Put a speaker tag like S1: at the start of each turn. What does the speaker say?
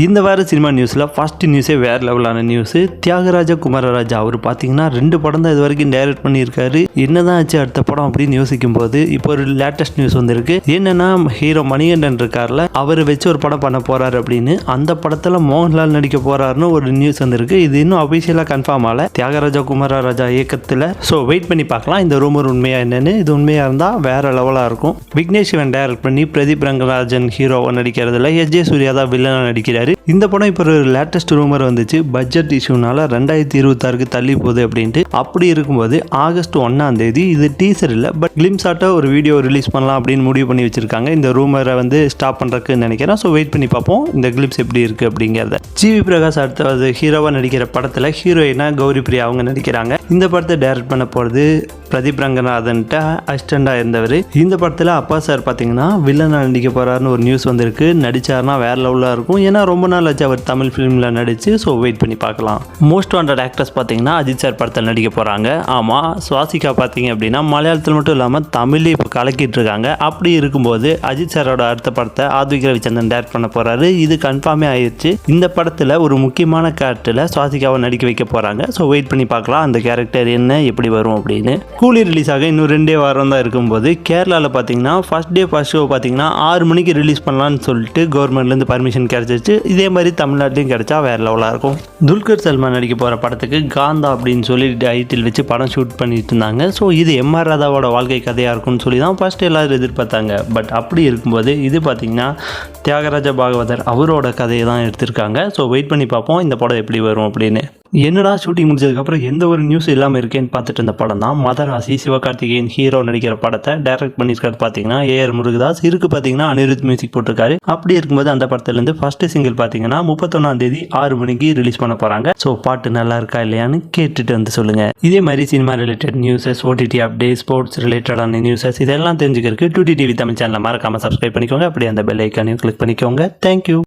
S1: இந்த வார சினிமா நியூஸில் ஃபர்ஸ்ட் நியூஸே வேறு லெவலான நியூஸு தியாகராஜ குமாரராஜா. அவர் பார்த்தீங்கன்னா ரெண்டு படம் தான் இது வரைக்கும் டைரக்ட் பண்ணியிருக்காரு. என்னதான் ஆச்சு அடுத்த படம் அப்படின்னு யோசிக்கும் போது இப்போ ஒரு லேட்டஸ்ட் நியூஸ் வந்திருக்கு. என்னன்னா ஹீரோ மணிகண்டன் இருக்கார்ல அவர் வச்சு ஒரு படம் பண்ண போறாரு அப்படின்னு. அந்த படத்தில் மோகன்லால் நடிக்க போறாருன்னு ஒரு நியூஸ் வந்திருக்கு. இது இன்னும் அபிஷியலாக கன்ஃபார்ம் ஆகல. தியாகராஜா குமாரராஜா இயக்கத்தில். ஸோ வெயிட் பண்ணி பார்க்கலாம். இந்த ரூமர் உண்மையாக என்னன்னு. இது உண்மையாக இருந்தால் வேற லெவலாக இருக்கும். விக்னேஷ் சிவன் டைரக்ட் பண்ணி பிரதீப் ரங்கராஜன் ஹீரோவை நடிக்கிறதுல எஸ் ஜே சூர்யா தான் வில்லனாக நடிக்கிறார். இந்த படம் இப்போ ஒரு லேட்டஸ்ட் ரூமர் வந்துச்சு. பட்ஜெட் இஷ்யூனால ரெண்டாயிரத்தி இருபத்தாறுக்கு தள்ளி போகுது அப்படின்ட்டு. அப்படி இருக்கும்போது ஆகஸ்ட் ஒன்னாம் தேதி இது டீசர் இல்லை பட் கிளிம்ஸ் ஒரு வீடியோ ரிலீஸ் பண்ணலாம் அப்படின்னு முடிவு பண்ணி வச்சிருக்காங்க. இந்த ரூமரை வந்து ஸ்டாப் பண்ணுறதுக்கு நினைக்கிறேன். ஸோ வெயிட் பண்ணி பார்ப்போம். இந்த கிளிப்ஸ் எப்படி இருக்குது அப்படிங்கிறத. ஜிவி பிரகாஷ் அடுத்தது ஹீரோவாக நடிக்கிற படத்தில் ஹீரோயினா கௌரி பிரியா அவங்க நடிக்கிறாங்க. இந்த படத்தை டைரக்ட் பண்ண போகிறது பிரதீப் ரங்கநாதன்ட்ட அசிஸ்டண்டாக இருந்தவர். இந்த படத்தில் அப்பா சார் பார்த்தீங்கன்னா வில்லனாக நடிக்க போகிறாருன்னு ஒரு நியூஸ் வந்திருக்கு. நடிச்சாருன்னா வேற லெவலாக இருக்கும். ஏன்னா ரொம்ப நாள் ஆச்சு அவர் தமிழ் ஃபிலிமில் நடித்து ஸோ வெயிட் பண்ணி பார்க்கலாம். மோஸ்ட் வாண்டட் ஆக்டர்ஸ் பார்த்தீங்கன்னா அஜித் சார் படத்தில் நடிக்க போகிறாங்க ஆமாம் சுவாசிகா பார்த்தீங்க அப்படின்னா மலையாளத்தில் மட்டும் இல்லாமல் தமிழே இப்போ கலக்கிட்டு இருக்காங்க. அப்படி இருக்கும்போது அஜித் சாரோட அடுத்த படத்தை ஆத்விக் ரவிச்சந்திரன் டேரக்ட் பண்ண போகிறாரு இது கன்ஃபார்மே ஆயிடுச்சு இந்த படத்தில் ஒரு முக்கியமான கேரக்டரில் சுவாசிகாவை நடிக்க வைக்க போகிறாங்க ஸோ வெயிட் பண்ணி பார்க்கலாம். அந்த கேரக்டர் என்ன எப்படி வரும் அப்படின்னு. கூலி ரிலீஸ் ஆக இன்னும் ரெண்டே வாரம் தான் இருக்கும்போது கேரளாவில் பார்த்தீங்கன்னா ஃபர்ஸ்ட் டே ஃபர்ஸ்ட் ஷோ பார்த்தீங்கன்னா ஆறு மணிக்கு ரிலீஸ் பண்ணலான்னு சொல்லிட்டு கவர்மெண்ட்லேருந்து பர்மிஷன் கிடச்சிச்சு இதே மாதிரி தமிழ்நாட்டிலையும் கிடச்சா வேறு லெவலாக இருக்கும். துல்கர் சல்மான் நடிக்க போகிற படத்துக்கு காந்தா அப்படின்னு சொல்லி டைட்டில் வச்சு படம் ஷூட் பண்ணிட்டு இருந்தாங்க. ஸோ இது எம்ஆர் ராதாவோட வாழ்க்கை கதையாக இருக்கும்னு சொல்லி தான் ஃபர்ஸ்ட் எல்லாரும் எதிர்பார்த்தாங்க. பட் அப்படி இருக்கும்போது இது பார்த்தீங்கன்னா தியாகராஜ பாகவதர் அவரோட கதையை தான் எடுத்திருக்காங்க. ஸோ வெயிட் பண்ணி பார்ப்போம் இந்த படம் எப்படி வரும் அப்படின்னு. என்னடா ஷூட்டிங் முடிஞ்சதுக்கப்புறம் எந்த ஒரு நியூஸ் இல்லாமல் இருக்கேன்னு பார்த்துட்டு இருந்த படம் தான் மதராசி சிவகார்த்திகேயன் ஹீரோ நடிக்கிற படத்தை டைரக்ட் பண்ணியிருக்காரு. பார்த்தீங்கன்னா ஏஆர் முருகதாஸ் இருக்கு பார்த்தீங்கன்னா அனிருத் மியூசிக் போட்டிருக்காரு. அப்படி இருக்கும்போது அந்த படத்துலேருந்து ஃபர்ஸ்ட் சிங்கிள் பார்த்தீங்கன்னா முப்பத்தொன்னாம் தேதி ஆறு மணிக்கு ரிலீஸ் பண்ண போகிறாங்க ஸோ பாட்டு நல்லா இருக்கா இல்லையான்னு கேட்டுட்டு வந்து சொல்லுங்க. இதே மாதிரி cinema related newses OTT update sports ரிலேட்டடான நியூஸஸ் இதெல்லாம் தெரிஞ்சுக்கிறதுக்கு டூ டிவி தமிழ் சேனலை மறக்காம சப்ஸ்கிரைப் பண்ணிக்கோங்க. அப்படியே அந்த பெல் ஐக்கானையும் கிளிக் பண்ணிக்கோங்க. தேங்க்யூ